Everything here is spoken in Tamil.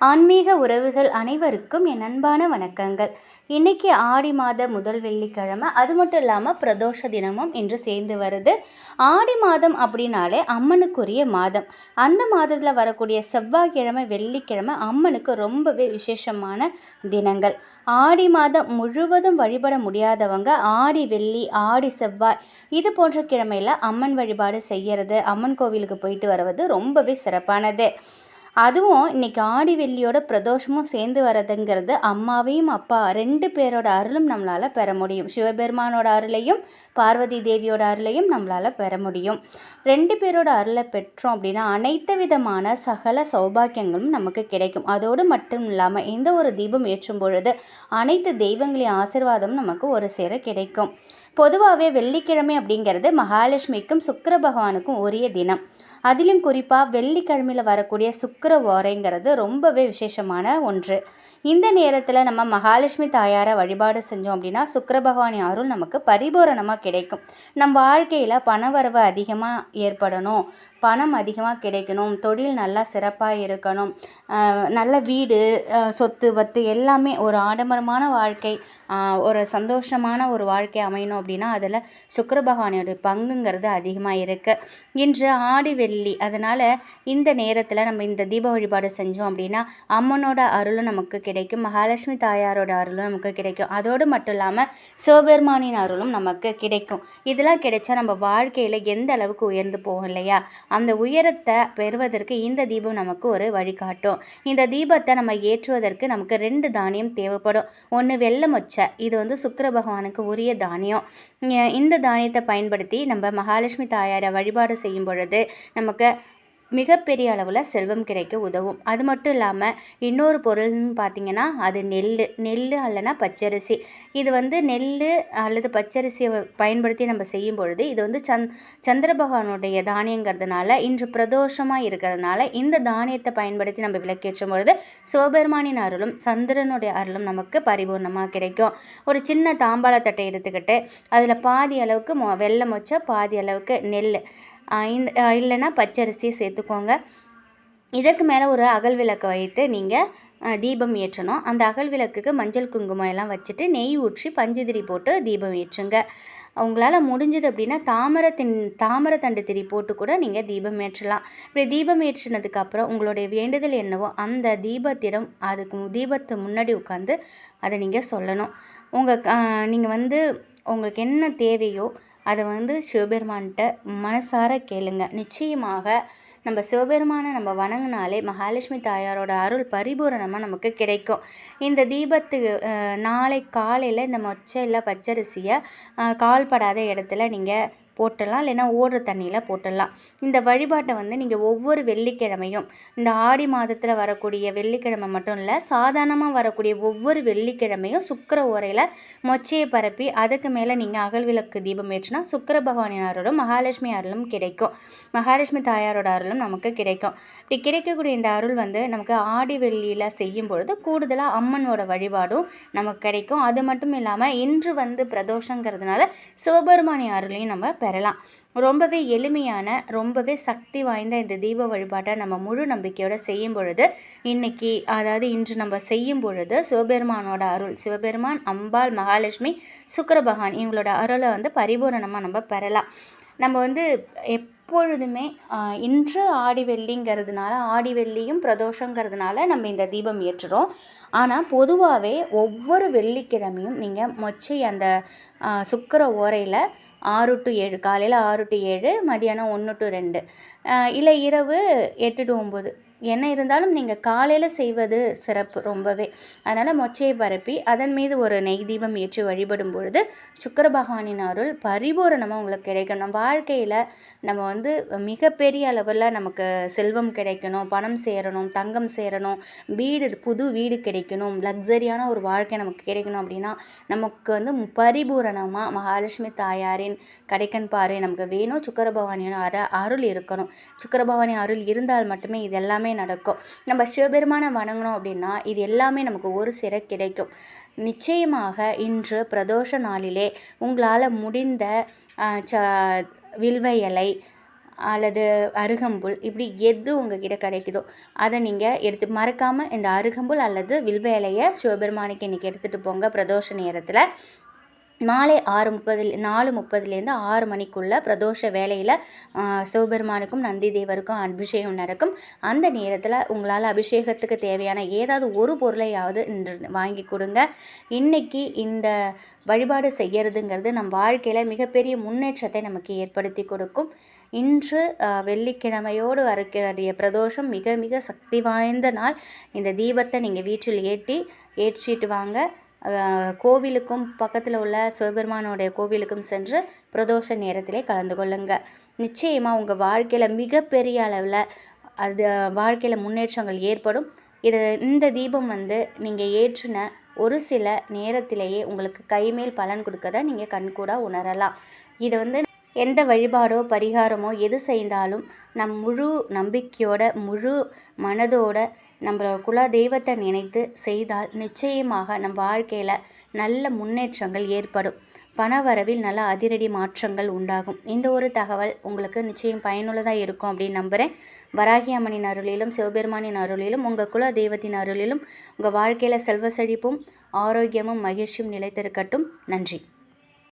ஆன்மீக உறவுகள் அனைவருக்கும் என் அன்பான வணக்கங்கள். இன்னைக்கு ஆடி மாத முதல் வெள்ளிக்கிழமை அது மட்டும் இல்லாமல் பிரதோஷ தினமும் இன்று சேர்ந்து வருது. ஆடி மாதம் அப்படின்னாலே அம்மனுக்குரிய மாதம். அந்த மாதத்தில் வரக்கூடிய செவ்வாய்க்கிழமை வெள்ளிக்கிழமை அம்மனுக்கு ரொம்பவே விசேஷமான தினங்கள். ஆடி மாதம் முழுவதும் வழிபட முடியாதவங்க ஆடி வெள்ளி ஆடி செவ்வாய் இது போன்ற கிழமையில் அம்மன் வழிபாடு செய்கிறது அம்மன் கோவிலுக்கு போயிட்டு வருவது ரொம்பவே சிறப்பானது. அதுவும் இன்னைக்கு ஆடி வெள்ளியோட பிரதோஷமும் சேர்ந்து வரதுங்கிறது அம்மாவையும் அப்பா ரெண்டு பேரோட அருளும் நம்மளால் பெற முடியும். சிவபெருமானோட அருளையும் பார்வதி தேவியோட அருளையும் நம்மளால் பெற முடியும். ரெண்டு பேரோட அருளை பெற்றோம் அப்படின்னா அனைத்து விதமான சகல சௌபாக்கியங்களும் நமக்கு கிடைக்கும். அதோடு மட்டும் இல்லாமல் எந்த ஒரு தீபம் ஏற்றும் பொழுது அனைத்து தெய்வங்களின் ஆசிர்வாதம் நமக்கு ஒரு சேர கிடைக்கும். பொதுவாகவே வெள்ளிக்கிழமை அப்படிங்கிறது மகாலட்சுமிக்கும் சுக்கிர பகவானுக்கும் உரிய தினம். அதிலும் குறிப்பாக வெள்ளிக்கிழமையில் வரக்கூடிய சுக்கிர ஓரைங்கிறது ரொம்பவே விசேஷமான ஒன்று. இந்த நேரத்தில் நம்ம மகாலட்சுமி தாயாரை வழிபாடு செஞ்சோம் அப்படின்னா சுக்கர பகவானின் அருள் நமக்கு பரிபூரணமாக கிடைக்கும். நம் வாழ்க்கையில் பணவரவு அதிகமாக ஏற்படணும். பணம் அதிகமாக கிடைக்கணும் தொழில் நல்லா சிறப்பாக இருக்கணும் நல்ல வீடு சொத்து பத்து எல்லாமே ஒரு ஆடம்பரமான வாழ்க்கை ஒரு சந்தோஷமான ஒரு வாழ்க்கை அமையணும் அப்படின்னா அதில் சுக்கர பகவானோட பங்குங்கிறது அதிகமாக இருக்குது இன்று ஆடி வெள்ளி அதனால் இந்த நேரத்தில் நம்ம இந்த தீப வழிபாடு செஞ்சோம் அப்படின்னா அம்மனோட அருளும் நமக்கு கிடைக்கும் மகாலட்சுமி தாயாரோட அருளும் நமக்கு கிடைக்கும். அதோடு மட்டும் இல்லாமல் சிவபெருமானின் அருளும் நமக்கு கிடைக்கும். இதெல்லாம் கிடைச்சா நம்ம வாழ்க்கையில் எந்த அளவுக்கு உயர்ந்து போகும் இல்லையா? அந்த உயரத்தை பெறுவதற்கு இந்த தீபம் நமக்கு ஒரு வழிகாட்டும். இந்த தீபத்தை நம்ம ஏற்றுவதற்கு நமக்கு ரெண்டு தானியம் தேவைப்படும். ஒன்று வெள்ளமொச்சை இது வந்து சுக்கிர பகவானுக்கு உரிய தானியம். இந்த தானியத்தை பயன்படுத்தி நம்ம மகாலட்சுமி தாயாரை வழிபாடு செய்யும் பொழுது நமக்கு மிகப்பெரிய அளவில் செல்வம் கிடைக்க உதவும். அது மட்டும் இல்லாமல் இன்னொரு பொருள்னு பார்த்தீங்கன்னா அது நெல் நெல் அல்லனா பச்சரிசி. இது வந்து நெல் அல்லது பச்சரிசியை பயன்படுத்தி நம்ம செய்யும் பொழுது இது வந்து சந் சந்திர பகவானுடைய தானியங்கிறதுனால இன்று பிரதோஷமாக இருக்கிறதுனால இந்த தானியத்தை பயன்படுத்தி நம்ம விளக்கேற்றும் பொழுது சிவபெருமானின் அருளும் சந்திரனுடைய அருளும் நமக்கு பரிபூர்ணமாக கிடைக்கும். ஒரு சின்ன தாம்பாளத்தட்டை எடுத்துக்கிட்டு அதில் பாதி அளவுக்கு மொ வெள்ளை வச்சா பாதி அளவுக்கு நெல் இந்த இல்லைன்னா பச்சரிசியை சேர்த்துக்கோங்க. இதற்கு மேலே ஒரு அகல் விளக்கு வைத்து நீங்கள் தீபம் ஏற்றணும். அந்த அகல் விளக்குக்கு மஞ்சள் குங்குமம் எல்லாம் வச்சுட்டு நெய் ஊற்றி பஞ்சுதிரி போட்டு தீபம் ஏற்றுங்க. அவங்களால் முடிஞ்சது அப்படின்னா தாமரத்தின் தாமரத்தண்டு திரி போட்டு கூட நீங்கள் தீபம் ஏற்றலாம். இப்படி தீபம் ஏற்றினதுக்கப்புறம் உங்களுடைய வேண்டுதல் என்னவோ அந்த தீபத்திடம் அதுக்கு தீபத்து முன்னாடி உட்காந்து அதை நீங்கள் சொல்லணும். உங்கள் நீங்கள் வந்து உங்களுக்கு என்ன தேவையோ அதை வந்து சிவபெருமான்கிட்ட மனசார கேளுங்க. நிச்சயமாக நம்ம சிவபெருமானை நம்ம வணங்கினாலே மகாலட்சுமி தாயாரோட அருள் பரிபூரணமாக நமக்கு கிடைக்கும். இந்த தீபத்து நாளை காலையில் இந்த மொச்சையில் பச்சரிசியை கால்படாத இடத்துல நீங்கள் போட்டுடலாம் இல்லைன்னா ஓடுற தண்ணியில் போட்டுடலாம் இந்த வழிபாட்டை வந்து நீங்கள் ஒவ்வொரு வெள்ளிக்கிழமையும் இந்த ஆடி மாதத்தில் வரக்கூடிய வெள்ளிக்கிழமை மட்டும் இல்லை சாதாரணமாக வரக்கூடிய ஒவ்வொரு வெள்ளிக்கிழமையும் சுக்கிர உரையில் மொச்சையை பரப்பி அதுக்கு மேலே நீங்கள் அகல் விளக்கு தீபம் ஏற்றினா சுக்கர பகவானின் அருளும் மகாலட்சுமி அருளும் கிடைக்கும். மகாலட்சுமி தாயாரோட அருளும் நமக்கு கிடைக்கும். இப்படி கிடைக்கக்கூடிய இந்த அருள் வந்து நமக்கு ஆடி வெள்ளியில் செய்யும் பொழுது கூடுதலாக அம்மனோட வழிபாடும் நமக்கு கிடைக்கும். அது மட்டும் இல்லாமல் இன்று வந்து பிரதோஷங்கிறதுனால சிவபெருமானி அருளையும் நம்ம பெறலாம். ரொம்பவே எளிமையான ரொம்பவே சக்தி வாய்ந்த இந்த தீப வழிபாட்டை நம்ம முழு நம்பிக்கையோடு செய்யும் பொழுது இன்னைக்கு அதாவது இன்று நம்ம செய்யும் பொழுது சிவபெருமானோட அருள் சிவபெருமான் அம்பாள் மகாலட்சுமி சுக்கிர பகவான் இவங்களோட அருளை வந்து பரிபூரணமாக நம்ம பெறலாம். நம்ம வந்து எப்பொழுதுமே இன்று ஆடி வெள்ளிங்கிறதுனால ஆடி வெள்ளியும் பிரதோஷங்கிறதுனால நம்ம இந்த தீபம் ஏற்றுறோம். ஆனால் பொதுவாகவே ஒவ்வொரு வெள்ளிக்கிழமையும் நீங்கள் மொச்சை அந்த சுக்கர சுக்கிர ஓரையில் ஆறு டு ஏழு காலையில் ஆறு டு ஏழு மதியானம் ஒன்று டு ரெண்டு. இல்லை இரவு எட்டு டு ஒம்பது. என்ன இருந்தாலும் நீங்கள் காலையில் செய்வது சிறப்பு ரொம்பவே. அதனால் மொச்சையை பரப்பி அதன் மீது ஒரு நெய் தீபம் ஏற்றி வழிபடும் பொழுது சுக்கர பகவானின் அருள் பரிபூரணமாக உங்களுக்கு கிடைக்கும். நம்ம வாழ்க்கையில் நம்ம வந்து மிகப்பெரிய அளவில் நமக்கு செல்வம் கிடைக்கணும் பணம் சேரணும் தங்கம் சேரணும் வீடு புது வீடு கிடைக்கணும் லக்ஸரியான ஒரு வாழ்க்கை நமக்கு கிடைக்கணும் அப்படின்னா நமக்கு வந்து பரிபூரணமாக மகாலட்சுமி தாயாரின் கடைக்கன் பாறை நமக்கு வேணும். சுக்கர பகவானின் அருள் இருக்கணும். சுக்கர பவானி அருள் இருந்தால் மட்டுமே இது எல்லாமே எல்லாமே நடக்கும். நம்ம சிவபெருமானை வணங்கினோம் அப்படின்னா இது எல்லாமே நமக்கு ஒரு சிற கிடைக்கும். நிச்சயமாக இன்று பிரதோஷ நாளிலே உங்களால் முடிந்த ச வில்வ இலை அல்லது அருகம்புல் இப்படி எது உங்ககிட்ட கிடைக்குதோ அதை நீங்கள் எடுத்து மறக்காமல் இந்த அருகம்புல் அல்லது வில்வேலையை சிவபெருமானுக்கு இன்றைக்கி எடுத்துகிட்டு போங்க பிரதோஷ நேரத்தில். மாலை ஆறு முப்பதில் நாலு முப்பதுலேருந்து ஆறு மணிக்குள்ளே பிரதோஷ வேலையில் சிவபெருமானுக்கும் நந்தி தேவருக்கும் அபிஷேகம் நடக்கும். அந்த நேரத்தில் உங்களால் அபிஷேகத்துக்கு தேவையான ஏதாவது ஒரு பொருளையாவது வாங்கி கொடுங்க. இன்றைக்கி இந்த வழிபாடு செய்கிறதுங்கிறது நம் வாழ்க்கையில் மிகப்பெரிய முன்னேற்றத்தை நமக்கு ஏற்படுத்தி கொடுக்கும். இன்று வெள்ளிக்கிழமையோடு வரக்கூடிய பிரதோஷம் மிக மிக சக்தி வாய்ந்த நாள். இந்த தீபத்தை நீங்கள் வீட்டில் ஏற்றி ஏற்றிட்டு வாங்க. கோவிலுக்கும் பக்கத்தில் உள்ள சிவபெருமானுடைய கோவிலுக்கும் சென்று பிரதோஷ நேரத்திலே கலந்து கொள்ளுங்கள் நிச்சயமாக உங்கள் வாழ்க்கையில் மிகப்பெரிய அளவில் அது வாழ்க்கையில் முன்னேற்றங்கள் ஏற்படும். இது இந்த தீபம் வந்து நீங்கள் ஏற்றின ஒரு சில நேரத்திலேயே உங்களுக்கு கைமேல் பலன் கொடுக்கதை நீங்கள் கண்கூடாக உணரலாம். இது வந்து எந்த வழிபாடோ பரிகாரமோ எது செய்தாலும் நம் முழு நம்பிக்கையோட முழு மனதோட நம்மளோட குல தெய்வத்தை நினைத்து செய்தால் நிச்சயமாக நம் வாழ்க்கையில் நல்ல முன்னேற்றங்கள் ஏற்படும். பணவரவில் நல்ல அதிரடி மாற்றங்கள் உண்டாகும். இந்த ஒரு தகவல் உங்களுக்கு நிச்சயம் பயனுள்ளதாக இருக்கும் அப்படின்னு நம்புகிறேன் வராகி அம்மனின் அருளிலும் சிவபெருமானின் அருளிலும் உங்கள் குல தெய்வத்தின் அருளிலும் உங்கள் வாழ்க்கையில் செல்வ செழிப்பும் ஆரோக்கியமும் மகிழ்ச்சியும் நிலைத்திருக்கட்டும். நன்றி.